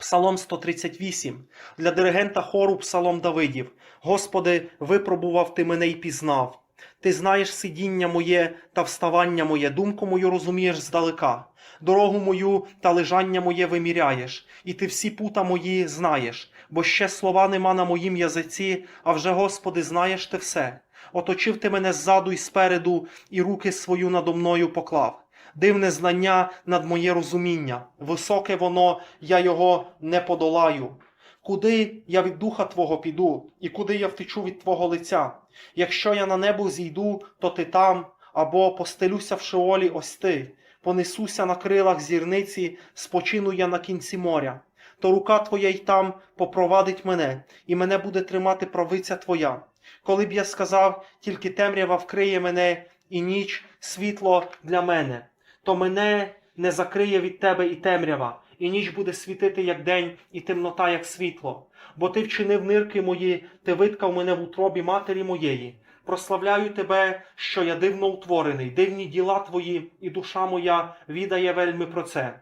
Псалом 138. Для диригента хору Псалом Давидів. Господи, випробував ти мене й пізнав. Ти знаєш сидіння моє та вставання моє, думку мою розумієш здалека. Дорогу мою та лежання моє виміряєш, і ти всі пута мої знаєш, бо ще слова нема на моїм язиці, а вже, Господи, знаєш ти все. Оточив ти мене ззаду і спереду, і руки свою надо мною поклав. Дивне знання над моє розуміння, високе воно, я його не подолаю. Куди я від духа Твого піду, і куди я втечу від Твого лиця? Якщо я на небо зійду, то ти там, або постелюся в шеолі ось ти, понесуся на крилах зірниці, спочину я на кінці моря. То рука Твоя й там попровадить мене, і мене буде тримати правиця Твоя. Коли б я сказав, тільки темрява вкриє мене, і ніч світло для мене, то мене не закриє від тебе і темрява, і ніч буде світити, як день, і темнота, як світло. Бо ти вчинив нирки мої, ти виткав мене в утробі матері моєї. Прославляю тебе, що я дивно утворений, дивні діла твої, і душа моя відає вельми про це.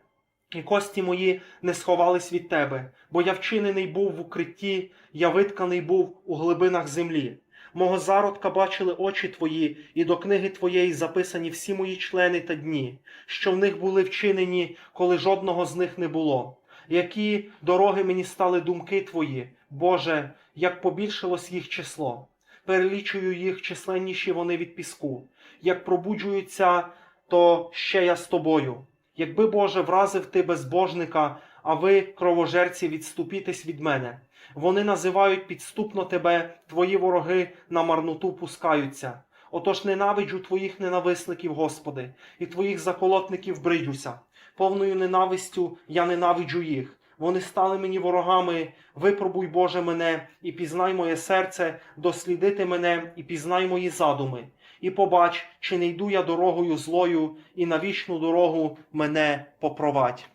І кості мої не сховались від тебе, бо я вчинений був в укритті, я витканий був у глибинах землі. Мого зародка бачили очі твої, і до книги твоєї записані всі мої члени та дні, що в них були вчинені, коли жодного з них не було. Які дороги мені стали думки твої, Боже, як побільшилось їх число. Перелічую їх численніші вони від піску. Як пробуджуються, то ще я з тобою. Якби, Боже, вразив ти безбожника, а ви, кровожерці, відступітесь від мене. Вони називають підступно тебе, твої вороги на марноту пускаються. Отож ненавиджу твоїх ненависників, Господи, і твоїх заколотників бриджуся. Повною ненавистю я ненавиджу їх. Вони стали мені ворогами. Випробуй, Боже, мене, і пізнай моє серце, дослідити мене і пізнай мої задуми. І побач, чи не йду я дорогою злою, і на вічну дорогу мене попровадь.